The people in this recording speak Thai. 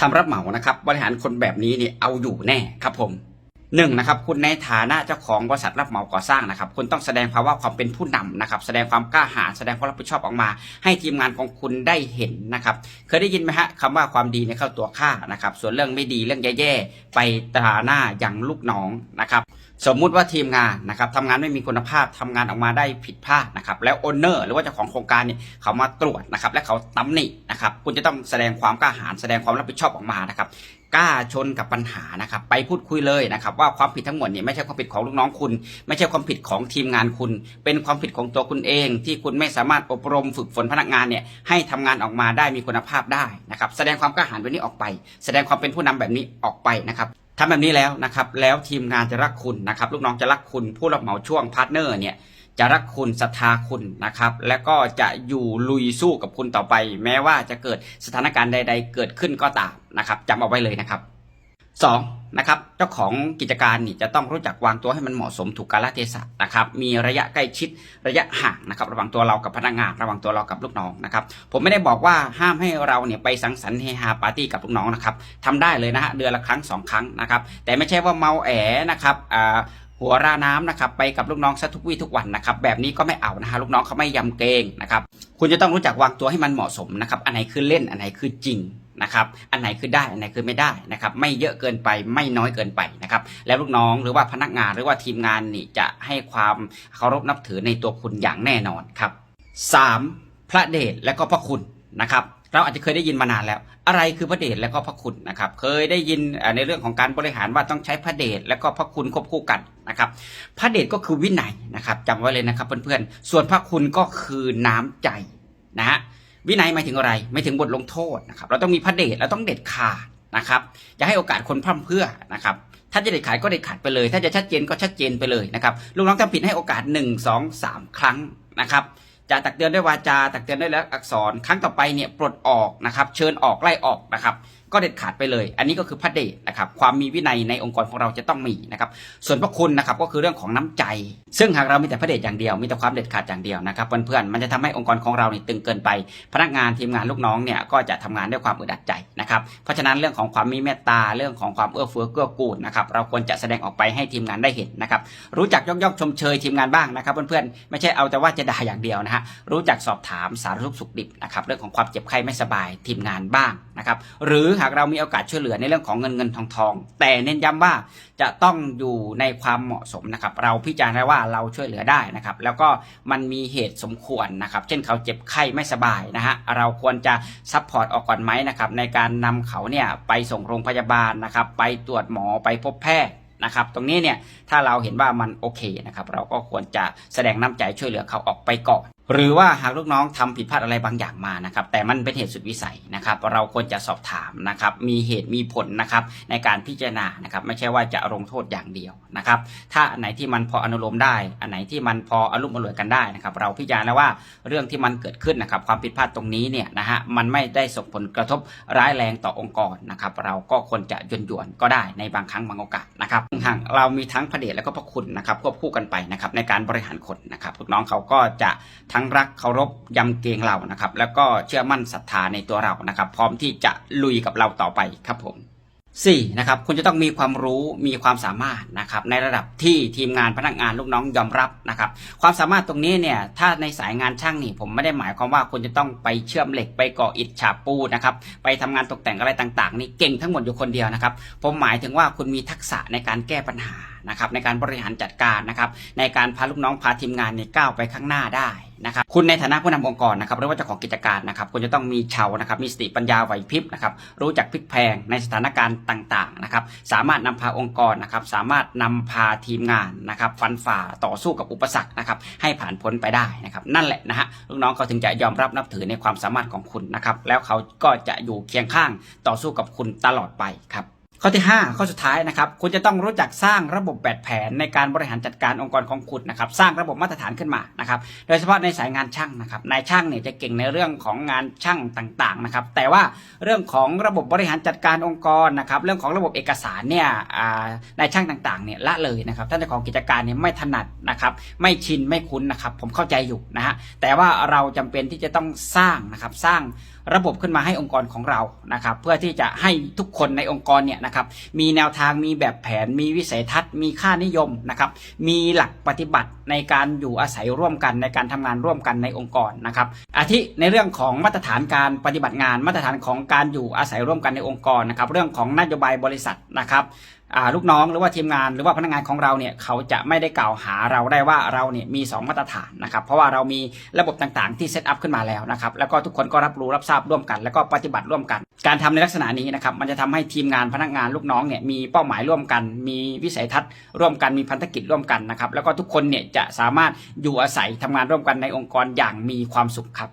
ทำรับเหมานะครับบริหารคนแบบนี้เนี่ยเอาอยู่แน่ครับผมหนึ่งนะครับคุณในฐานะเจ้าของบริษัทรับเหมาก่อสร้างนะครับ คุณต้องแสดงภาวะความเป็นผู้นำนะครับ แสดงความกล้าหาญแสดงความรับผิดชอบออกมา ให้ทีมงานของคุณได้เห็นนะครับ เคยได้ยินไหมฮะคำว่าความดีเนี่ยเข้าตัวข้านะครับ ส่วนเรื่องไม่ดีเรื่องแย่ๆไปตราหน้าอย่างลูกน้องนะครับ สมมุติว่าทีมงานนะครับทำงานไม่มีคุณภาพทำงานออกมาได้ผิดพลาดนะครับแล้วโอนเนอร์หรือว่าเจ้าของโครงการเนี่ยเขามาตรวจนะครับและเขาตำหนินะครับคุณจะต้องแสดงความกล้าหาญแสดงความรับผิดชอบออกมานะครับกล้าชนกับปัญหานะครับไปพูดคุยเลยนะครับว่าความผิดทั้งหมดเนี่ยไม่ใช่ความผิดของลูกน้องคุณ ไม่ใช่ความผิดของทีมงานคุณ เป็นความผิดของตัวคุณเอง ที่คุณไม่สามารถอบรมฝึกฝนพนักงานเนี่ยให้ทำงานออกมาได้มีคุณภาพได้นะครับแสดงความกล้าหาญแบบนี้ออกไป แสดงความเป็นผู้นำแบบนี้ออกไปนะครับ ทำแบบนี้แล้วนะครับ แล้วทีมงานจะรักคุณนะครับ ลูกน้องจะรักคุณผู้รับเหมาช่วงพาร์ทเนอร์เนี่ยจะรักคุณศรัทธาคุณนะครับ และก็จะอยู่ลุยสู้กับคุณต่อไป แม้ว่าจะเกิดสถานการณ์ใด ๆ เกิดขึ้นก็ตามนะครับจำเอาไว้เลยนะครับ สองนะครับเจ้าของกิจการนี่จะต้องรู้จักวางตัวให้มันเหมาะสมถูกกาลเทศะนะครับมีระยะใกล้ชิดระยะห่างนะครับระหว่างตัวเรากับพนักงานระหว่างตัวเรากับลูกน้องนะครับผมไม่ได้บอกว่าห้ามให้เราเนี่ยไปสังสรรค์เฮฮาปาร์ตี้กับลูกน้องนะครับทำได้เลยนะฮะเดือนละครั้งสองครั้งนะครับแต่ไม่ใช่ว่าเมาแอนะครับอ่าหัวราน้ำนะครับไปกับลูกน้องซะทุกวี่ทุกวันนะครับแบบนี้ก็ไม่เอานะฮะลูกน้องเขาไม่ยำเกรงนะครับคุณจะต้องรู้จักวางตัวให้มันเหมาะสมนะครับอันไหนคือเล่นอันไหนคือจริงนะครับ อันไหนคือได้ อันไหนคือไม่ได้นะครับ ไม่เยอะเกินไป ไม่น้อยเกินไปนะครับ แล้วลูกน้องหรือว่าพนักงานหรือว่าทีมงานนี่จะให้ความเคารพนับถือในตัวคุณอย่างแน่นอนครับสามพระเดชและก็พระคุณนะครับเราอาจจะเคยได้ยินมานานแล้ว อะไรคือพระเดชและก็พระคุณนะครับ เคยได้ยินในเรื่องของการบริหารว่าต้องใช้พระเดชและก็พระคุณควบคู่กันนะครับ พระเดชก็คือวินัยนะครับจำไว้เลยนะครับเพื่อนๆ ส่วนพระคุณก็คือน้ำใจนะฮะ วินัยหมายถึงอะไรไม่ถึงบทลงโทษนะครับ เราต้องมีพระเดชเราต้องเด็ดขาดนะครับจะให้โอกาสคนพร่ำเพื่อนะครับ ถ้าจะเด็ดขาดก็เด็ดขาดไปเลย ถ้าจะชัดเจนก็ชัดเจนไปเลยนะครับลูกน้องทำผิดให้โอกาสหนึ่งสองสามครั้งนะครับจะตักเตือนด้วยวาจา ตักเตือนด้วยแลกอักษร ครั้งต่อไปเนี่ยปลดออกนะครับ เชิญออกไล่ออกนะครับ ก็เด็ดขาดไปเลย อันนี้ก็คือพระเดชนะครับความมีวินัยในองค์กรของเราจะต้องมีนะครับส่วนพระคุณนะครับก็คือเรื่องของน้ำใจ ซึ่งหากเรามีแต่พระเดชอย่างเดียวมีแต่ความเด็ดขาดอย่างเดียวนะครับเพื่อนๆมันจะทำให้องค์กรของเราเนี่ยตึงเกินไป พนักงานทีมงานลูกน้องเนี่ยก็จะทำงานด้วยความอึดอัดใจนะครับเพราะฉะนั้นเรื่องของความมีเมตตาเรื่องของความเอื้อเฟื้อเกื้อกูลนะครับเราควรจะแสดงออกไปให้ทีมงานได้เห็นนะครับรู้จักยกย่องชมเชยทีมงานบ้างนะครับเพื่อนๆไม่ใช่เอาแต่ว่าจะด่าอย่างเดียวนะฮะรู้จักสอบถามสารทุกสุขดิบนะครับเรื่องของความเจ็บไข้ไม่สบายทีมงานบ้างนะครับหรือหากเรามีโอกาสช่วยเหลือในเรื่องของเงินเงินทองทอง แต่เน้นย้ำว่าจะต้องอยู่ในความเหมาะสมนะครับ เราพิจารณาว่าเราช่วยเหลือได้นะครับ แล้วก็มันมีเหตุสมควรนะครับ เช่นเขาเจ็บไข้ไม่สบายนะฮะเราควรจะซัพพอร์ตออกก่อนไหมนะครับในการนำเขาเนี่ยไปส่งโรงพยาบาลนะครับ ไปตรวจหมอไปพบแพทย์นะครับตรงนี้เนี่ยถ้าเราเห็นว่ามันโอเคนะครับเราก็ควรจะแสดงน้ำใจช่วยเหลือเขาออกไปก่อน หรือว่าหากลูกน้องทำผิดพลาดอะไรบางอย่างมานะครับ แต่มันเป็นเหตุสุดวิสัยนะครับ เราควรจะสอบถามนะครับ มีเหตุมีผลนะครับ ในการพิจารณานะครับ ไม่ใช่ว่าจะลงโทษอย่างเดียวนะครับ ถ้าอันไหนที่มันพออนุโลมได้ อันไหนที่มันพออารมณ์อร่วยกันได้นะครับ เราพิจารณาว่าเรื่องที่มันเกิดขึ้นนะครับ ความผิดพลาดตรงนี้เนี่ยนะฮะมันไม่ได้ส่งผลกระทบร้ายแรงต่อองค์กรนะครับ เราก็ควรจะหยวนก็ได้ในบางครั้งบางโอกาสนะครับหากเรามีทั้งพระเดชและก็พระคุณนะครับควบคู่กันไปนะครับในการบริหารคนนะครับลูกน้องเขาก็จะทั้งรักเคารพยำเกรงเรานะครับ แล้วก็เชื่อมั่นศรัทธาในตัวเรานะครับ พร้อมที่จะลุยกับเราต่อไปครับผมสี่นะครับคุณจะต้องมีความรู้มีความสามารถนะครับในระดับที่ทีมงานพนักงานลูกน้องยอมรับนะครับความสามารถตรงนี้เนี่ยถ้าในสายงานช่างนี่ผมไม่ได้หมายความว่าคุณจะต้องไปเชื่อมเหล็กไปก่ออิฐฉาบปูนนะครับไปทำงานตกแต่งอะไรต่างๆ นี่เก่งทั้งหมดอยู่คนเดียวนะครับผมหมายถึงว่าคุณมีทักษะในการแก้ปัญหานะครับในการบริหารจัดการนะครับในการพาลูกน้องพาทีมงานเนี่ยก้าวไปข้างหน้าได้นะครับคุณในฐานะผู้นำองค์กรนะครับหรือว่าเจ้าของกิจการนะครับคุณจะต้องมีเชานะครับมีสติปัญญาไหวพริบนะครับรู้จักพลิกแพลงในสถานการณ์ต่างๆนะครับสามารถนำพาองค์กรนะครับสามารถนำพาทีมงานนะครับฟันฝ่าต่อสู้กับอุปสรรคนะครับให้ผ่านพ้นไปได้นะครับนั่นแหละนะฮะลูกน้องเขาถึงจะยอมรับนับถือในความสามารถของคุณนะครับแล้วเขาก็จะอยู่เคียงข้างต่อสู้กับคุณตลอดไปครับ ข้อที่ 5 ข้อสุดท้ายนะครับ คุณจะต้องรู้จักสร้างระบบแบบแผนในการบริหารจัดการองค์กรของคุณนะครับ สร้างระบบมาตรฐานขึ้นมานะครับ โดยเฉพาะในสายงานช่างนะครับ นายช่างเนี่ยจะเก่งในเรื่องของงานช่างต่างๆนะครับ แต่ว่าเรื่องของระบบบริหารจัดการองค์กรนะครับ เรื่องของระบบเอกสารเนี่ยนายช่างต่างๆเนี่ยละเลยนะครับ ท่านเจ้าของกิจการเนี่ยไม่ถนัดนะครับ ไม่ชินไม่คุ้นนะครับ ผมเข้าใจอยู่นะฮะ แต่ว่าเราจำเป็นที่จะต้องสร้างนะครับ สร้างระบบขึ้นมาให้องค์กรของเรานะครับ เพื่อที่จะให้ทุกคนในองค์กรเนี่ยนะครับ มีแนวทางมีแบบแผนมีวิสัยทัศน์ มีค่านิยมนะครับ มีหลักปฏิบัติในการอยู่อาศัยร่วมกันในการทำงานร่วมกันในองค์กรนะครับ อาทิในเรื่องของมาตรฐานการปฏิบัติงาน มาตรฐานของการอยู่อาศัยร่วมกันในองค์กรนะครับ เรื่องของนโยบายบริษัทนะครับ ลูกน้องหรือว่าทีมงานหรือว่าพนักงานของเราเนี่ยเขาจะไม่ได้กล่าวหาเราได้ว่าเราเนี่ยมี 2 มาตรฐานนะครับ เพราะว่าเรามีระบบต่างๆ ที่เซตอัพขึ้นมาแล้วนะครับแล้วก็ทุกคนก็รับรู้รับทราบร่วมกัน แล้วก็ปฏิบัติร่วมกัน การทำในลักษณะนี้นะครับมันจะทำให้ทีมงานพนักงานลูกน้องเนี่ยมีเป้าหมายร่วมกัน มีวิสัยทัศน์ร่วมกันมีพันธกิจร่วมกันนะครับแล้วก็ทุกคนเนี่ยจะสามารถอยู่อาศัยทำงานร่วมกันในองค์กรอย่างมีความสุขครับ